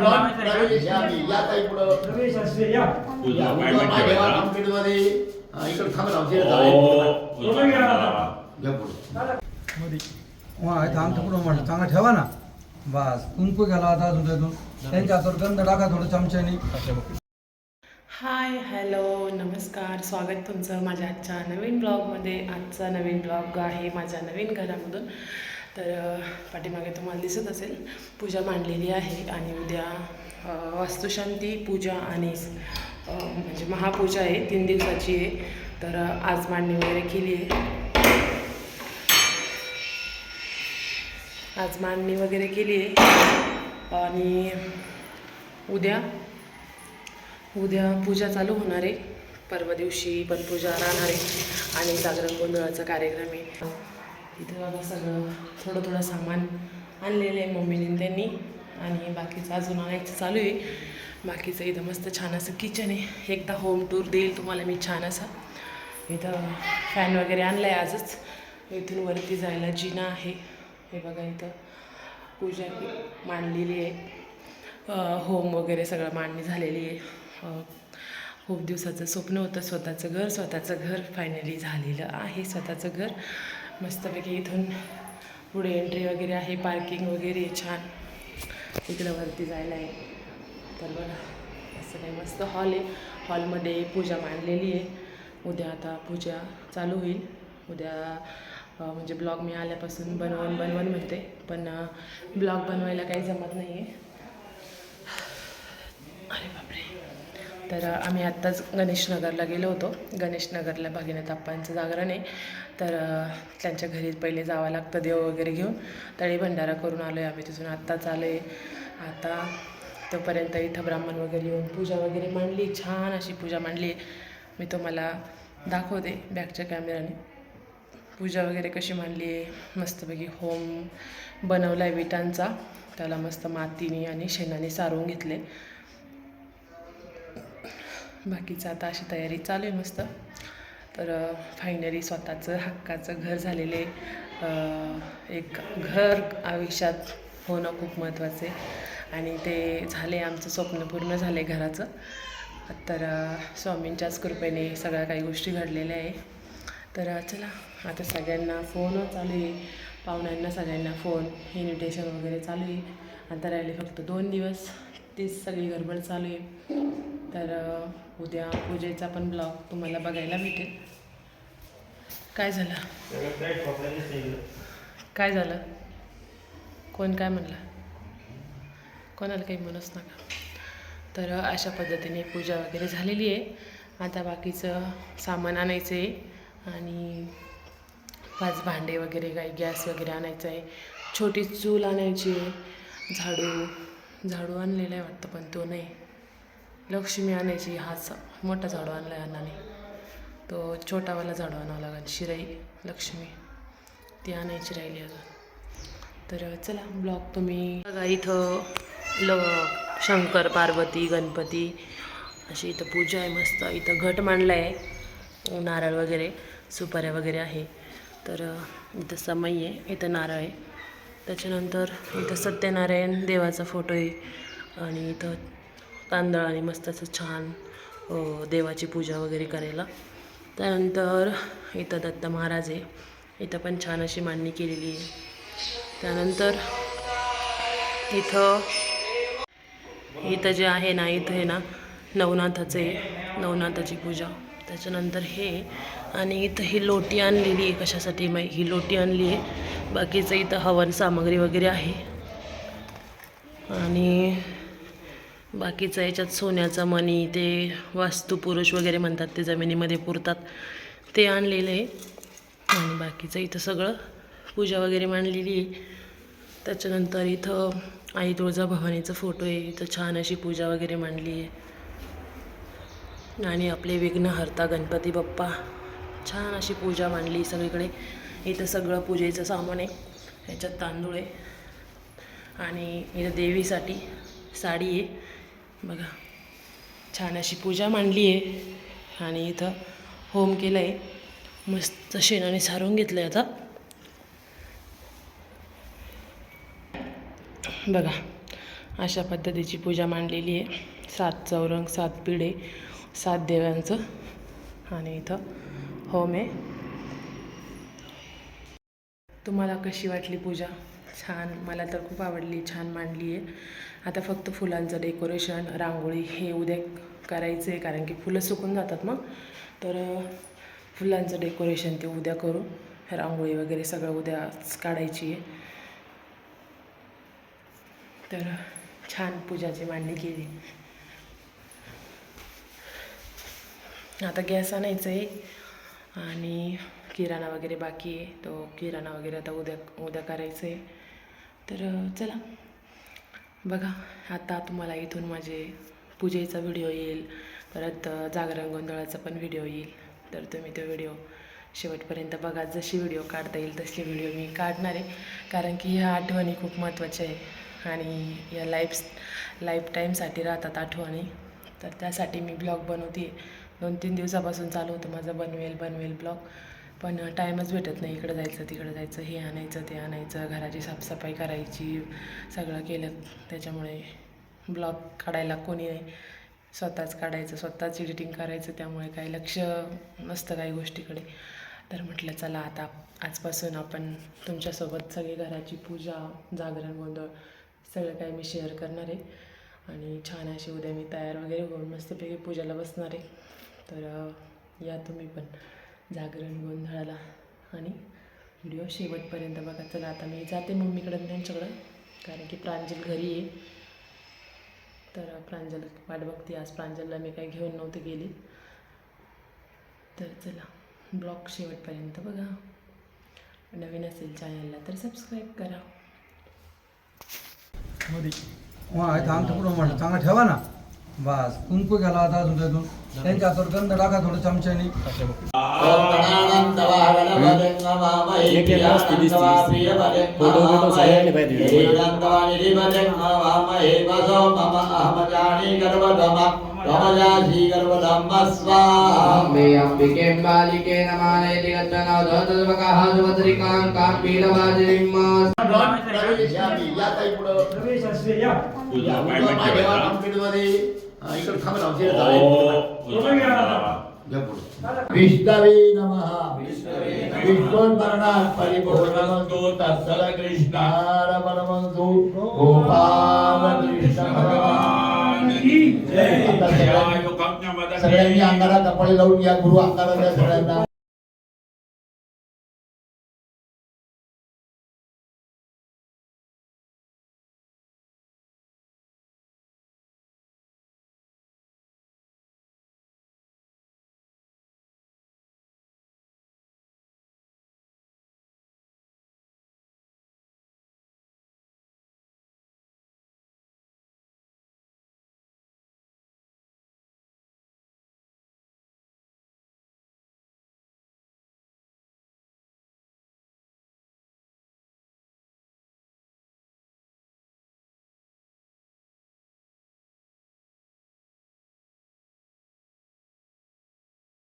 Don प्रवेश या आधी. या ताई पुढं. रमेश असले या. तुझं या, appointment उजवा पाय ठेवा ठेवायचा. कंप्लीटमध्ये. हा, इकडं थांबा ना, हो. घ्या पुढं. पुढं म्हटलं चांगला ठेवा ना. बस. कुंकू घ्याला आता अजून त्यातून त्यांच्या हातावर गंध टाका थोडं चमच्यानी. हाय हॅलो नमस्कार. स्वागत तुमचं माझ्या आजच्या नवीन ब्लॉगमध्ये. आजचा नवीन ब्लॉग आहे माझ्या नवीन घरामधून. तर पाठीमागे तुम्हाला दिसत असेल पूजा मांडलेली आहे आणि उद्या वास्तुशांती पूजा आणि म्हणजे महापूजा आहे तीन दिवसाची आहे. तर आज मांडणी वगैरे केली आहे. आज मांडणी वगैरे केली आहे. आणि उद्या उद्या पूजा चालू होणार आहे. परवा दिवशी पण पूजा राहणार आहे. आणि जागरण गोंधळाचा कार्यक्रम आहे. इथं बघा सगळं थोडं थोडं सामान आणलेलं आहे मम्मीने त्यांनी. आणि बाकीचं अजून आणायचं चालू आहे. बाकीचं इथं मस्त छान असं किचन आहे. एकदा होम टूर देईल तुम्हाला मी छान असा. इथं फॅन वगैरे आणला आहे आजच. इथून वरती जायला जिना आहे. हे बघा इथं पूजा मांडलेली आहे. होम वगैरे सगळं मांडणी झालेली आहे. खूप दिवसाचं स्वप्न होतं स्वतःचं घर. स्वतःचं घर फायनली झालेलं आहे. स्वतःचं घर. मस्तपैकी इथून पुढे एंट्री वगैरे आहे पार्किंग वगैरे छान. इकडं वरती जायला आहे. तर बघा असं काही मस्त हॉल आहे. हॉलमध्ये पूजा मांडलेली आहे. उद्या आता पूजा चालू होईल. उद्या म्हणजे ब्लॉग मी आल्यापासून बनवून बनवून म्हणते. पण ब्लॉग बनवायला काही जमत नाही आहे अरे बापरे. तर आम्ही आत्ताच गणेशनगरला गेलो होतो. गणेशनगरला भगिनीत आप्पांचं जागरण आहे. तर त्यांच्या घरी पहिले जावं लागतं देव वगैरे घेऊन. तळी भंडारा करून आलो आहे आम्ही. तिथून आत्ताच आलो आहे आता तोपर्यंत इथं ब्राह्मण वगैरे येऊन पूजा वगैरे मांडली. छान अशी पूजा मांडली. मी तुम्हाला दाखवते बॅकच्या कॅमेराने पूजा वगैरे कशी मांडली आहे? मस्तपैकी होम बनवला आहे विटांचा. त्याला मस्त मातीने आणि शेणाने सारवून घेतले बाकीचं आता अशी तयारी चालू आहे मस्त. तर फायनली स्वतःचं हक्काचं घर झालेले एक घर आयुष्यात होणं खूप महत्त्वाचं आहे. आणि ते झाले आमचं स्वप्न पूर्ण झाले घराचं. तर स्वामींच्याच कृपेने सगळ्या काही गोष्टी घडलेल्या आहे. तर चला आता सगळ्यांना फोन चालू आहे. पाहुण्यांना सगळ्यांना फोन इन्व्हिटेशन वगैरे चालू आहे. आता राहिले फक्त दोन दिवस. तीच सगळी गडबड चालू आहे. तर उद्या पूजेचा पण ब्लॉग तुम्हाला बघायला भेटेल. काय झालं? काय झालं? कोण काय म्हणला? कोणाला काही म्हणूच नका. तर अशा पद्धतीने पूजा वगैरे झालेली आहे. आता बाकीचं सामान आणायचं आहे आणि पाच भांडे वगैरे काही गॅस वगैरे आणायचं आहे. छोटी चूल आणायची आहे. झाडू झाडू आणलेला आहे वाटतं पण तो नाही. लक्ष्मी आणायची हाच मोठा झाडू आणला आहे अण्णाने. तो छोटावाला झाडू आणावं लागेल शिराई लक्ष्मी. ती आणायची राहिली अजून. तर चला ब्लॉग तुम्ही बघा इथं. ल शंकर पार्वती गणपती अशी इथं पूजा आहे मस्त. इथं घट मांडला आहे नारळ वगैरे सुपाऱ्या वगैरे आहे. तर इथं समई आहे इथं नारळ आहे. त्याच्यानंतर इथं सत्यनारायण देवाचा फोटो आहे. आणि इथं तांदळाने मस्त असं छान देवाची पूजा वगैरे करायला. त्यानंतर इथं दत्त महाराज आहे. इथं पण छान अशी मांडणी केलेली आहे. त्यानंतर इथं इथं जे आहे ना इथं आहे ना नवनाथाचं आहे. नवनाथाची पूजा. त्याच्यानंतर हे आणि इथं ही लोटी आणलेली आहे कशासाठी मग ही लोटी आणली आहे. बाकीचं इथं हवन सामग्री वगैरे आहे. आणि बाकीचं याच्यात सोन्याचा मणी ते वास्तुपुरुष वगैरे म्हणतात ते जमिनीमध्ये पुरतात. ते आणलेलं आहे. आणि बाकीचं इथं सगळं पूजा वगैरे मांडलेली आहे. त्याच्यानंतर इथं आई तुळजाभवानीचा फोटो आहे. इथं छान अशी पूजा वगैरे मांडली आहे. आणि आपले विघ्नहर्ता गणपती बाप्पा. छान अशी पूजा मांडली सगळीकडे. इथं सगळं पूजेचं सामान आहे. ह्याच्यात तांदूळ आहे. आणि इथं देवीसाठी साडी आहे. बघा. छान अशी पूजा मांडली आहे. आणि इथं होम केलं आहे मस्त शेणाने सारून घेतलं आहे आता. बघा. अशा पद्धतीची पूजा मांडलेली आहे. सात चौरंग सात पिढे सात देवांचं आणि इथं होम आहे. तुम्हाला कशी वाटली पूजा? छान मला तर खूप आवडली छान मांडली आहे. आता फक्त फुलांचं डेकोरेशन रांगोळी हे उद्या करायचं आहे कारण की फुलं सुकून जातात मग. तर फुलांचं डेकोरेशन ते उद्या करू. रांगोळी वगैरे सगळं उद्याच काढायची आहे. तर छान पूजाची मांडणी केली. आता गॅस आणायचं आहे आणि किराणा वगैरे बाकी आहे. तो किराणा वगैरे आता उद्या उद्या करायचं आहे तर चला. बघा आता तुम्हाला इथून माझे पूजेचा व्हिडिओ येईल. परत जागरण गोंधळाचा पण व्हिडिओ येईल. तर तुम्ही तो व्हिडिओ शेवटपर्यंत बघा. जशी व्हिडिओ काढता येईल तसे व्हिडिओ मी काढणार आहे. कारण की ह्या आठवणी खूप महत्त्वाच्या आहे. आणि या लाईफ लाईफ टाईमसाठी राहतात आठवणी. तर त्यासाठी मी ब्लॉग बनवते. दोन तीन दिवसापासून चालू होतं माझं बनवेल बनवेल ब्लॉग. पण टाईमच भेटत नाही. इकडं जायचं तिकडं जायचं हे आणायचं ते आणायचं. घराची साफसफाई करायची सगळं केलं. त्याच्यामुळे ब्लॉग काढायला कोणी नाही. स्वतःच काढायचं स्वतःच एडिटिंग करायचं त्यामुळे काही लक्ष नसतं काही गोष्टीकडे. तर म्हटलं चला आता आजपासून आपण तुमच्यासोबत सगळी घराची पूजा जागरण गोंधळ सगळं काही मी शेअर करणार आहे. आणि छान अशी उद्या मी तयार वगैरे होऊन मस्तपैकी पूजाला बसणार आहे. तर या तुम्ही पण. जागरण गोंधळाला. आणि व्हिडिओ शेवटपर्यंत बघा. चला आता मी जाते मम्मीकडं त्यांच्याकडं. कारण की प्रांजल घरी आहे. तर प्रांजल वाट बघते. आज प्रांजलला मी काही घेऊन नव्हते गेली. तर चला ब्लॉग शेवटपर्यंत बघा. नवीन असेल चॅनलला तर सबस्क्राईब करा. मध्ये मग आहे ठेवा ना. बस कुंकू गेला आता अजून त्यातून. त्यांच्या गंध टाका थोडं चमच्याने. बालिके नमानयति सुभद्रिकां या. ताई पुढं या पाय कंप्लीटमध्ये. हा, इकडं थांबा ना, आमच्या इकडे ओ, जाऊ. तुझा गावा. घ्या पुढं. विष्णवे नमः विष्णोन्मरणात् परिपूर्णमस्तु तत्सद कृष्णारमणमस्तु गोपालकृष्ण भगवान की जय आता या सगळ्यांनी- अंगाला कपडे लावून या गुरु अंगाला द्या सगळ्यांना